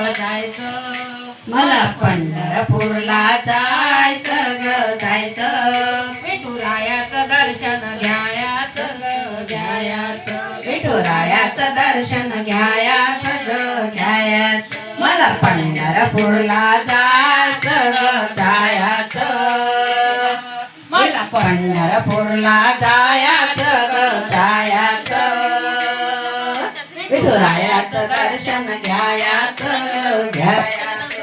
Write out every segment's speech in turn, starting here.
जायचं. मला पंढरपूरला जायचं ग जायचं. विठुरायाचं दर्शन घ्यायाचं ग घ्यायाचं. विठुरायाचं दर्शन घ्यायाचं ग घ्यायाचं. मला पंढरपूरला जायचं ग जायचं. मला पंढरपूरला जायचं विठुरायाचं दर्शन घ्यायाचं ग घ्यायाचं.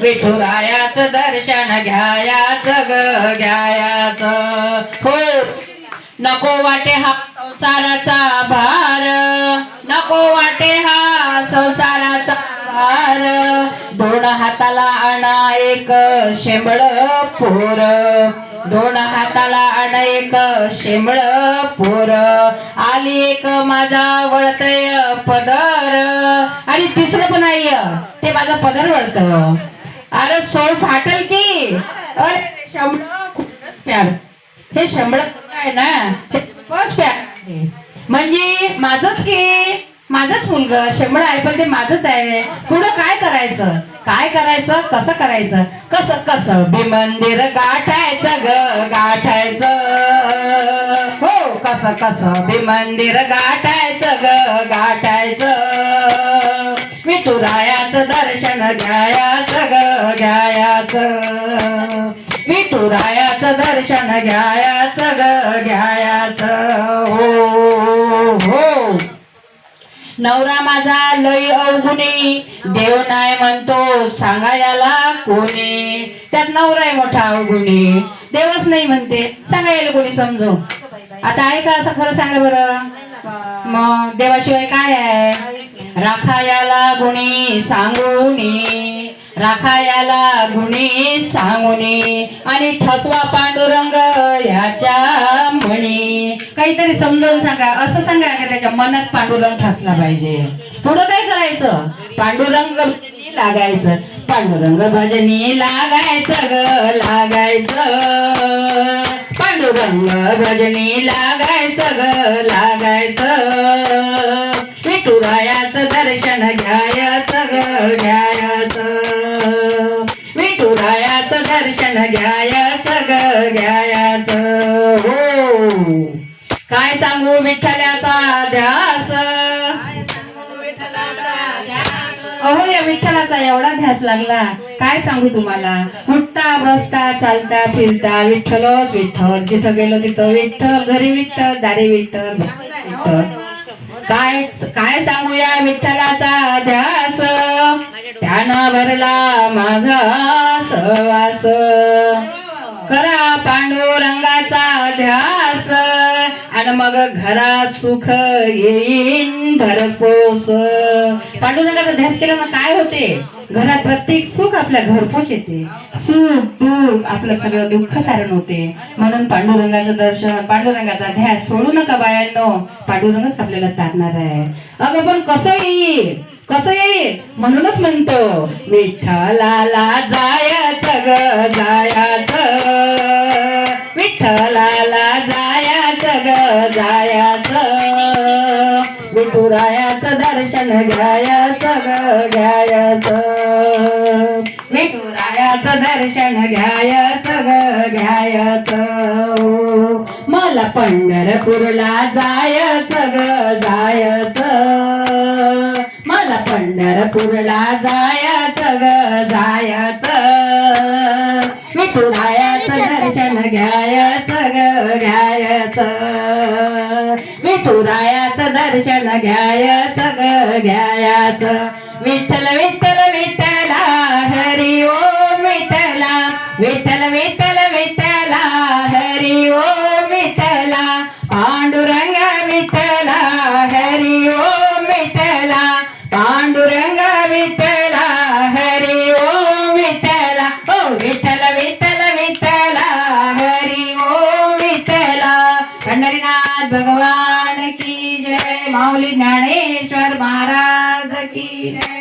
विठुरायाचं दर्शन घ्यायाचं ग घ्यायाचं. हो नको वाटे हा संसाराचा भार. नको वाटे हा संसाराचा हार. दोन हाताला आणा एक शेंबळ पोर. दोन हाताला आण एक शेंबळ पोर. आली एक माझा वळतय पदर. आणि तिसरं पण आहे ते माझं पदर वळत. अरे सोड फाटल की. अरे शंभळ खूपच प्यार. हे शंभळ आहे ना हे खूपच प्यार म्हणजे माझच की. माझाच मुलगा शंभर आहे पण ते माझंच आहे. पुढं काय करायचं? काय करायचं? कसं करायचं? कसं कसं? बी मंदिर गाठायचं ग गाठायचं. हो कसं कसं? बी मंदिर गाठायचं ग गाठायचं. विठुरायाचं दर्शन घ्यायाचं ग घ्यायाचं. विठुरायाचं दर्शन घ्यायाचं ग घ्यायाचं. हो. नवरा माझा लय अवगुणी. देव नाही म्हणतो सांगा याला कोणी. त्यात नवरा आहे मोठा अवगुणी. देवच नाही म्हणते सांगा याला कोणी समजू. आता आहे का असं खरं सांगा बरं. मग देवाशिवाय काय आहे? राखा याला गुणी सांगुनी. राखा याला गुणी सांगुनी. आणि ठसवा पांडुरंग ह्याच्या म्हणे काहीतरी समजावून सांगा असं सांगा का त्याच्या मनात पांडुरंग ठसला पाहिजे? पुढं काय करायचं? पांडुरंग भजनी लागायचं. पांडुरंग भजनी लागायचं ग लागायचं. पांडुरंग भजनी लागायचं ग लागायचं. विठुरायाचं दर्शन घ्यायचं ग घ्यायचं. विठुरायाचं दर्शन घ्यायचं ग घ्यायचं. हो. काय सांगू विठ्ठलाचा ध्यास? अहो या विठ्ठलाचा एवढा ध्यास लागला. काय सांगू तुम्हाला? उठता बसता चालता फिरता विठ्ठलच विठ्ठल. जिथं गेलो तिथं विठ्ठल घरी विठ्ठल दारी विठ्ठल विठ्ठल. काय काय सांगू या विठ्ठलाचा ध्यास? त्यानं भरला माझा सहवास. करा पांडुरंगाचा ध्यास. मग घरा सुख येईन भरपोस. पांडुरंगाचा ध्यास केला ना काय होते? घरात प्रत्येक सुख आपल्या घरपोच येते. सुख दुःख आपलं सगळं दुःख तारण होते. म्हणून पांडुरंगाचं दर्शन पांडुरंगाचा ध्यास सोडू नका बायांनो. पांडुरंगच आपल्याला तारणार आहे. अगं पण कसं येईल? कसं येईल? म्हणूनच म्हणतो विठ्ठलाला जायचं ग जायचं. विठ्ठलाला जायचं. विठुरायाचं दर्शन घ्यायचं ग घ्यायचं. विठुरायाचं दर्शन घ्यायचं ग घ्यायचं. मला पंढरपूरला जायचं ग जायचं. मला पंढरपूरला जायचं ग जायचं. विठुरायाचं दर्शन घ्यायचं ग घ्यायचं. विठुरायाचं दर्शन घ्यायचं ग घ्यायचं. विठ्ठल विठ्ठल विठ्ठला हरी ओम विठ्ठला. विठ्ठल विठ्ठल विठ्ठला हरी ओम. पांडुरंग विठ्ठला हरी ओम विठ्ठला ओ विठ्ठल विठ्ठल विठ्ठला हरी ओम विठ्ठला पंढरीनाथ भगवान की जय माऊली ज्ञानेश्वर महाराज की जय